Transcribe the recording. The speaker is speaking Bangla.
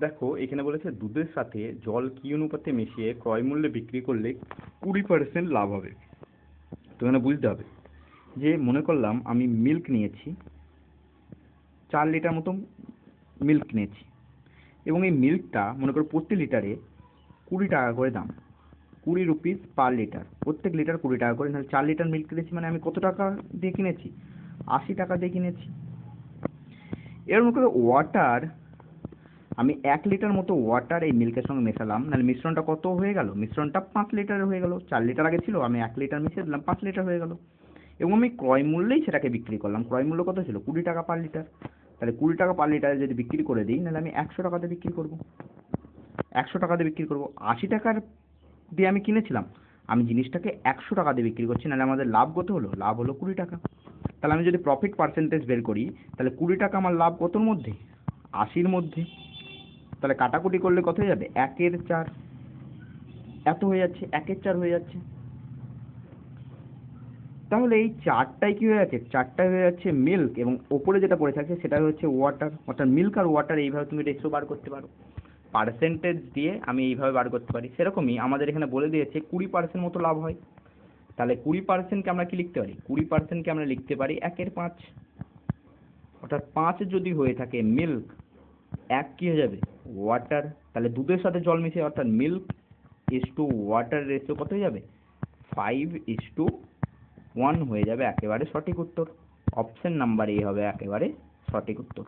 দেখো, এখানে বলেছে দুধের সাথে জল কি অনুপাতে মিশিয়ে ক্রয় মূল্যে বিক্রি করলে কুড়ি পার্সেন্ট লাভ হবে। তো এখানে বুঝতে হবে যে, মনে করলাম আমি মিল্ক নিয়েছি, চার লিটার মতো মিল্ক নিয়েছি। এবং এই মিল্কটা মনে করো প্রতি লিটারে কুড়ি টাকা করে দাম। কুড়ি রুপিস পার লিটার প্রত্যেক লিটার কুড়ি টাকা করে। নাহলে চার লিটার মিল্ক কিনেছি মানে আমি কত টাকা দিয়ে কিনেছি? আশি টাকা দিয়ে কিনেছি। এর মনে করো ওয়াটার আমি এক লিটার মতো ওয়াটার এই মিল্কের সঙ্গে মেশালাম। নাহলে মিশ্রণটা কত হয়ে গেল? মিশ্রণটা পাঁচ লিটারের হয়ে গেল। চার লিটার আগে ছিল, আমি এক লিটার মিশিয়ে দিলাম, পাঁচ লিটার হয়ে গেল। এবং আমি ক্রয় মূল্যেই সেটাকে বিক্রি করলাম। ক্রয় মূল্য কত ছিল? কুড়ি টাকা পার লিটার তাহলে কুড়ি টাকা পার লিটারে যদি বিক্রি করে দিই, নাহলে আমি একশো টাকাতে বিক্রি করব। একশো টাকাতে বিক্রি করব। আশি টাকার দিয়ে আমি কিনেছিলাম। আমি জিনিসটাকে একশো টাকা দিয়ে বিক্রি করছি, নাহলে আমাদের লাভ কত হলো? লাভ হলো কুড়ি টাকা। তাহলে আমি যদি প্রফিট পার্সেন্টেজ বের করি, তাহলে কুড়ি টাকা আমার লাভ কতর মধ্যে? আশির মধ্যে। তাহলে কাটাকুটি করলে কত হয়ে যাবে? একের চার। এত হয়ে যাচ্ছে, একের চার হয়ে যাচ্ছে। তাহলে এই চারটাই কি হয়ে যাচ্ছে চারটাই হয়ে যাচ্ছে মিল্ক এবং ওপরে যেটা পড়ে থাকছে সেটা হচ্ছে ওয়াটার অর্থাৎ মিল্ক আর ওয়াটার এইভাবে তুমি রেশিও বার করতে পারো। পার্সেন্টেজ দিয়ে আমি এইভাবে বার করতে পারি। সেরকমই আমাদের এখানে বলে দিয়েছে কুড়ি পার্সেন্ট মতো লাভ হয়। তাহলে কুড়ি পার্সেন্টকে আমরা কি লিখতে পারি? কুড়ি পার্সেন্টকে আমরা লিখতে পারি একের পাঁচ। অর্থাৎ পাঁচ যদি হয়ে থাকে মিল্ক এক কী হয়ে যাবে? ওয়াটার তাহলে দুধের সাথে জল মিশিয়ে, অর্থাৎ milk is to water ratio কত হয়ে যাবে? ফাইভ ইস টু ওয়ান হয়ে যাবে, একেবারে সঠিক উত্তর। অপশন নাম্বার এ হবে, একেবারে সঠিক উত্তর।